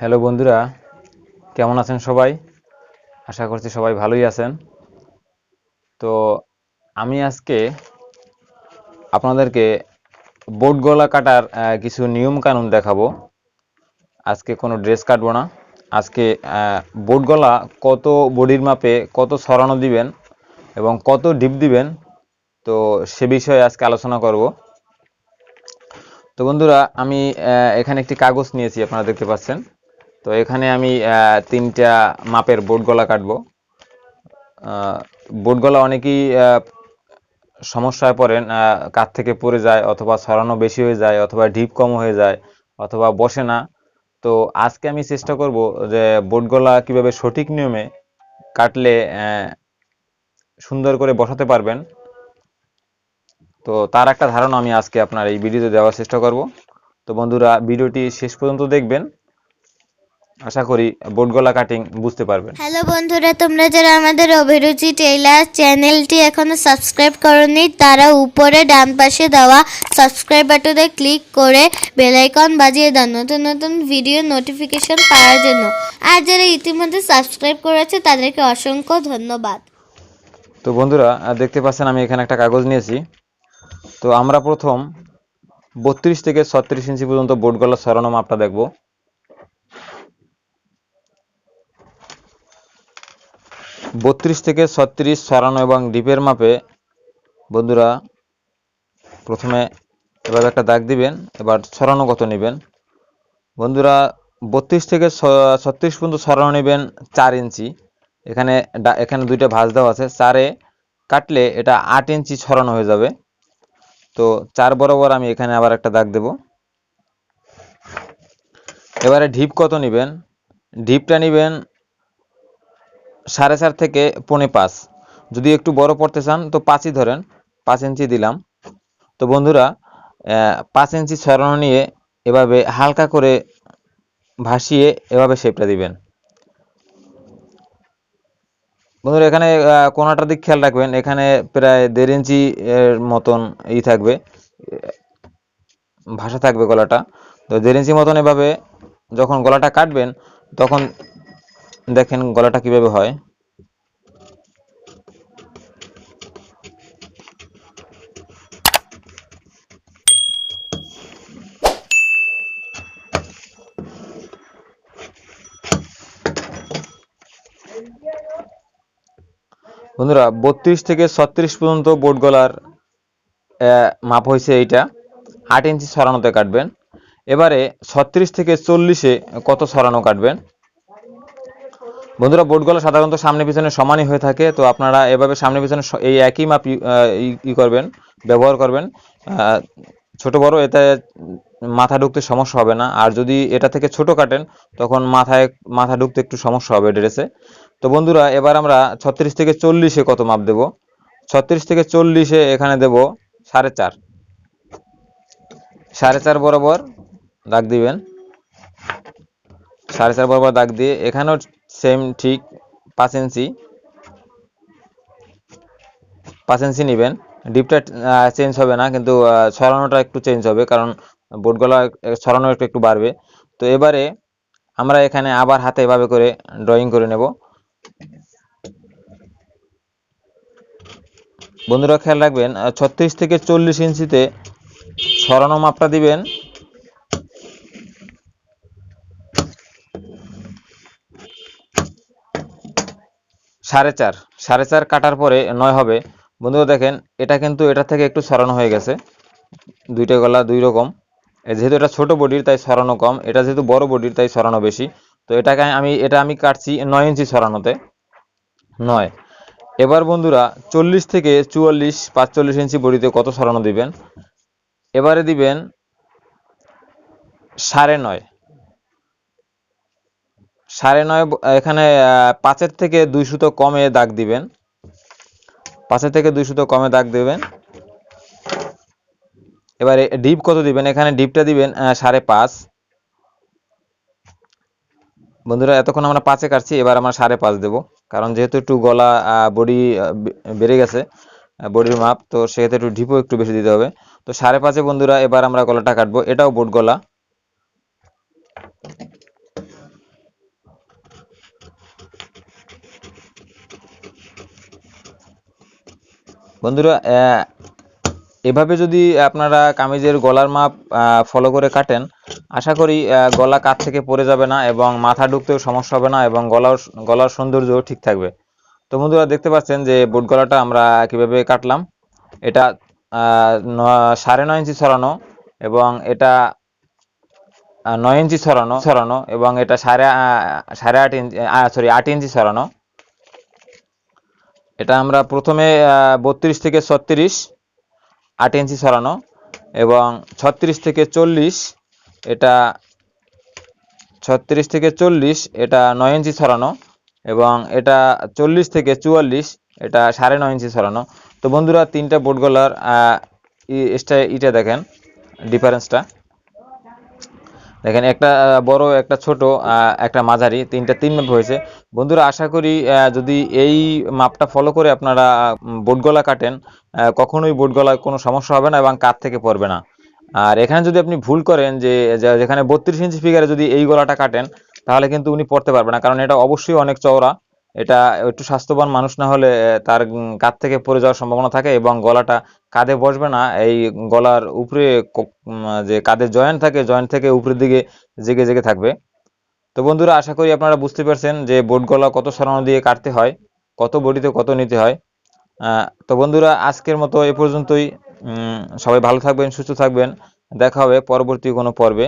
Hello বন্ধুরা, কেমন আছেন সবাই? আশা করছি সবাই ভালোই আছেন। তো আমি আজকে আপনাদেরকে বোট গলা কাটার কিছু নিয়ম কানুন দেখাবো। আজকে কোনো ড্রেস কাটবো না। আজকে বোট গলা কত বডির মাপে কত সরানো দিবেন এবং কত ডিপ দিবেন, তো সে বিষয়ে আজকে আলোচনা করব। তো বন্ধুরা, আমি এখানে একটি কাগজ নিয়েছি, আপনারা দেখতে পাচ্ছেন। তো এখানে আমি তিনটা মাপের বোট গলা কাটবো। বোট গলা অনেকেই সমস্যায় পড়েন কাত থেকে পড়ে যায় অথবা ছড়ানো বেশি হয়ে যায় অথবা ডিপ কম হয়ে যায় অথবা বসে না। তো আজকে আমি চেষ্টা করব যে বোট গলা কীভাবে সঠিক নিয়মে কাটলে সুন্দর করে বসাতে পারবেন। তো তার একটা ধারণা আমি আজকে আপনার এই ভিডিওতে দেওয়ার চেষ্টা করব। তো বন্ধুরা, ভিডিওটি শেষ পর্যন্ত দেখবেন। আশা করি বোট গলা কাটিং বুঝতে পারবেন। হ্যালো বন্ধুরা তোমরা যারা আমাদের অভিরুচি টেইলার চ্যানেলটি এখনও সাবস্ক্রাইব করনি তারা উপরে ডান পাশে দেওয়া সাবস্ক্রাইব বাটনে ক্লিক করে বেল আইকন বাজিয়ে দাও নতুন নতুন ভিডিও নোটিফিকেশন পাওয়ার জন্য। আর যারা ইতিমধ্যে সাবস্ক্রাইব করেছে তাদেরকে অসংখ্য ধন্যবাদ। তো বন্ধুরা দেখতে পাচ্ছেন আমি এখানে একটা কাগজ নিয়েছি। তো আমরা প্রথম বত্রিশ থেকে ছত্রিশ ইঞ্চি পর্যন্ত বোট গলা সরানো মাপটা দেখব। বত্রিশ থেকে ছত্রিশ সরানো এবং ডিপের মাপে, বন্ধুরা, প্রথমে এভাবে একটা দাগ দিবেন, এবার সরানো কত নেবেন? বন্ধুরা, বত্রিশ থেকে ছত্রিশ পর্যন্ত সরানো নেবেন চার ইঞ্চি। এখানে এখানে দুইটা ভাঁজ দেওয়া আছে। চারে কাটলে এটা আট ইঞ্চি ছড়ানো হয়ে যাবে। তো চার বরাবর আমি এখানে আবার একটা দাগ দেব। এবারে ঢিপ কত নেবেন? ঢিপটা নেবেন সাড়ে চার থেকে পৌনে পাঁচ। যদি একটু বড় পড়তে চান, তো পাঁচই ধরেন, পাঁচ ইঞ্চি দিলাম। তো বন্ধুরা পাঁচ ইঞ্চি ছড়ানো নিয়ে এভাবে হালকা করে ভাসিয়ে এভাবে শেপটা দিবেন। বন্ধুরা, এখানে কোনাটার দিক খেয়াল রাখবেন। এখানে প্রায় দেড় ইঞ্চি এর মতন ই থাকবে ভাষা থাকবে গলাটা। তো দেড় ইঞ্চি মতন এভাবে যখন গলাটা কাটবেন, তখন দেখেন গলাটা কীভাবে হয়। বন্ধুরা, বত্রিশ থেকে ছত্রিশ পর্যন্ত বোট গলার মাপ হয়েছে এইটা। আট ইঞ্চি সরানোতে কাটবেন। এবারে ছত্রিশ থেকে চল্লিশে কত সরানো কাটবেন? বন্ধুরা বোট গলা সাধারণত সামনে পিছনে সমানই হয়ে থাকে, তো আপনারা এভাবে সামনে পিছনে এই একই মাপ ই- করবেন, ব্যবহার করবেন। ছোট বড় এতে মাথা ঢুকতে সমস্যা হবে না, আর যদি এটা থেকে ছোট কাটেন, তখন মাথায়, মাথা ঢুকতে একটু সমস্যা হবে ড্রেসে। তো বন্ধুরা, এবার আমরা ছত্রিশ থেকে চল্লিশে কত মাপ দেব? ছত্রিশ থেকে চল্লিশে এখানে দেব সাড়ে চার। সাড়ে চার বরাবর দাগ দিবেন। সাড়ে চার বরাবর দাগ দিয়ে এখানেও সেম ঠিক, পাঁচ ইঞ্চি। পাঁচ ইঞ্চি নেবেন। ডিপটা চেঞ্জ হবে না, কিন্তু ছড়ানোটা একটু চেঞ্জ হবে, কারণ বোট গলা ছড়ানো একটু একটু বাড়বে। তো এবারে আমরা এখানে আবার হাতে এভাবে করে ড্রয়িং করে নেব। বন্ধুরা, খেয়াল রাখবেন ছত্রিশ থেকে চল্লিশ ইঞ্চিতে ছড়ানো মাপটা দিবেন। সাড়ে চার। সাড়ে চার কাটার পরে নয় হবে। বন্ধুরা দেখেন, এটা কিন্তু এটা থেকে একটু সরানো হয়ে গেছে। দুইটা গলা দুই রকম। যেহেতু এটা ছোট বডির, তাই সরানো কম। এটা যেহেতু বড় বডির, তাই সরানো বেশি। তো এটাকে আমি, এটা আমি কাটছি নয় ইঞ্চি সরানোতে। নয়। এবার বন্ধুরা চল্লিশ থেকে চুয়াল্লিশ, পাঁচচল্লিশ ইঞ্চি বডিতে কত সরানো দিবেন? এবারে দিবেন সাড়ে নয়। সাড়ে নয় এখানে পাঁচের থেকে দুই সুতো কমে দাগ দিবেন। পাঁচের থেকে দুই সুতো কমে দাগ দিবেন। এবারে ডিপ কত দিবেন? এখানে ডিপটা দিবেন সাড়ে পাঁচ। বন্ধুরা, এতক্ষণ আমরা পাঁচে কাটছি, এবার আমরা সাড়ে পাঁচ দেবো। কারণ যেহেতু একটু গলা বডি বেড়ে গেছে বডির মাপ, তো সেক্ষেত্রে একটু ডিপও একটু বেশি দিতে হবে। তো সাড়ে পাঁচে বন্ধুরা, এবার আমরা গলাটা কাটবো। এটাও বোট গলা। বন্ধুরা এভাবে যদি আপনারা কামিজের গলার মাপ ফলো করে কাটেন, আশা করি গলা কাত থেকে পড়ে যাবে না এবং মাথা ঢুকতেও সমস্যা হবে না এবং গলার গলার সৌন্দর্যও ঠিক থাকবে। তো বন্ধুরা, দেখতে পাচ্ছেন যে বুট গলাটা আমরা কীভাবে কাটলাম। এটা সাড়ে নয় ইঞ্চি ছড়ানো এবং এটা নয় ইঞ্চি ছড়ানো ছড়ানো এবং এটা সাড়ে সাড়ে আট ইঞ্চি সরি আট ইঞ্চি ছড়ানো। এটা আমরা প্রথমে বত্রিশ থেকে ছত্রিশ, আট ইঞ্চি ছড়ানো এবং ছত্রিশ থেকে চল্লিশ, এটা ছত্রিশ থেকে চল্লিশ, এটা নয় ইঞ্চি ছড়ানো এবং এটা চল্লিশ থেকে চুয়াল্লিশ, এটা সাড়ে নয় ইঞ্চি ছড়ানো। তো বন্ধুরা, তিনটা বোট গলার ইটা দেখেন ডিফারেন্সটা দেখেন, একটা বড়, একটা ছোট একটা মাঝারি, তিনটা, তিন মাপ হয়েছে। বন্ধুরা, আশা করি যদি এই মাপটা ফলো করে আপনারা বোট গলা কাটেন কখনোই বোট গলায় কোনো সমস্যা হবে না এবং কাত থেকে পড়বে না। আর এখানে যদি আপনি ভুল করেন যে- যেখানে বত্রিশ ইঞ্চি ফিগারে যদি এই গলাটা কাটেন, তাহলে কিন্তু উনি পড়তে পারবে না, কারণ এটা অবশ্যই অনেক চওড়া। এটা একটু স্বাস্থ্যবান মানুষ না হলে তার কাত থেকে পড়ে যাওয়ার সম্ভাবনা থাকে এবং গলাটা কাঁধে বসবে না। এই গলার উপরে যে কাঁধে জয়েন্ট থাকে, জয়েন্ট থেকে উপরের দিকে জেগে জেগে থাকবে। তো বন্ধুরা, আশা করি আপনারা বুঝতে পারছেন যে বোট গলা কত সরানো দিয়ে কাটতে হয়, কত বডিতে কত নিতে হয়। তো বন্ধুরা, আজকের মতো এ পর্যন্তই। সবাই ভালো থাকবেন, সুস্থ থাকবেন। দেখা হবে পরবর্তী কোনো পর্বে।